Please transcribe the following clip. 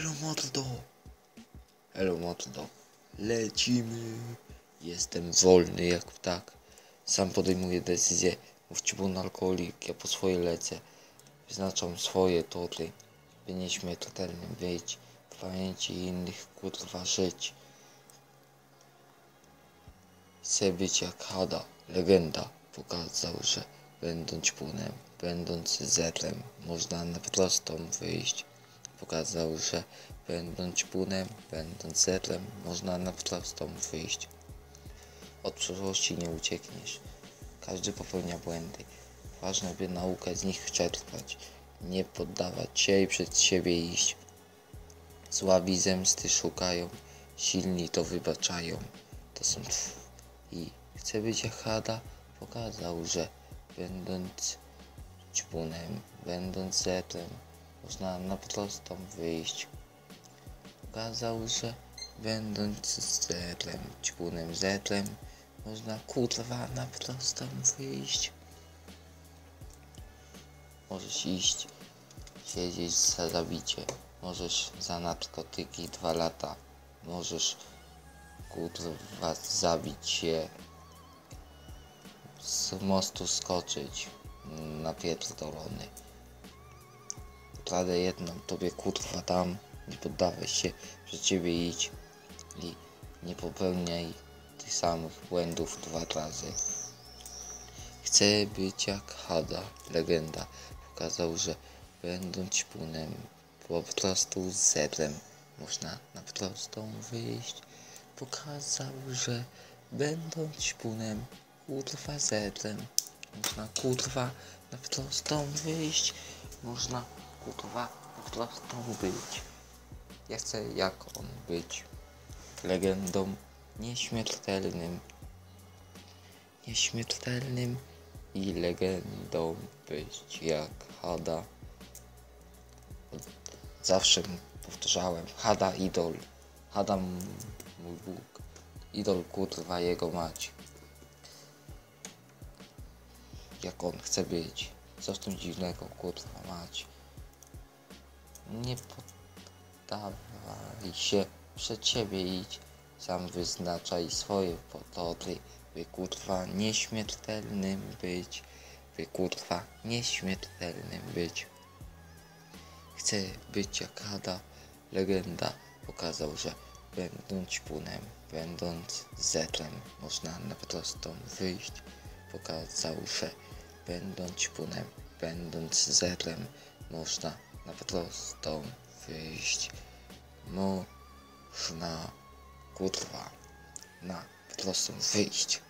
Elo mordo! Elo mordo! Lecimy! Jestem wolny jak ptak. Sam podejmuję decyzję. Mówcie bun alkoholik, ja po swoje lecę. Wyznaczam swoje tory. By nieśmiertelnym być. W pamięci innych kurwa żyć. Chcę być jak Hada, legenda. Pokazał, że będąc punem, będąc zerem, można na prostą wyjść. Pokazał, że będąc punem, będąc zerem, można na prostą wyjść. Od przeszłości nie uciekniesz. Każdy popełnia błędy. Ważne, by naukę z nich czerpać. Nie poddawać się i przed siebie iść. Słabi zemsty szukają, silni to wybaczają. To są tf. I chcę być jak Hada, pokazał, że będąc ćpunem, będąc zetem, można na prostą wyjść. Pokazał, że będąc zetem, ćpunem, zetem, można kurwa na prostą wyjść. Możesz iść, siedzieć za zabicie. Możesz za narkotyki dwa lata. Możesz kurwa zabić się z mostu skoczyć napierdolony. Radę jedną tobie kurwa dam, nie poddawaj się, przed ciebie idź i nie popełniaj tych samych błędów dwa razy. Chcę być jak Hada, legenda. Pokazał, że będąc ćpunem, po prostu zerem można na prostą wyjść. Pokazał, że będąc ćpunem, kurwa zerem, można kurwa na prostą wyjść. Można kurwa na prostą być. Ja chcę jak on być. Legendą nieśmiertelnym. Nieśmiertelnym i legendą być jak Hada. Zawsze powtarzałem, Hada idol. Hada mój Bóg. Idol kurwa jego mać. Jak on chce być. Co w tym dziwnego kurwa mać. Nie poddawaj się przed siebie idź. Sam wyznaczaj swoje potory, by kurwa nieśmiertelnym być, by kurwa nieśmiertelnym być. Chcę być jak Hada, legenda pokazał, że będąc punem, będąc zetrem, można na prostą wyjść. Pokazał, że będąc punem, będąc zetrem, można na prostą wyjść. Można kurwa na prostą wyjść.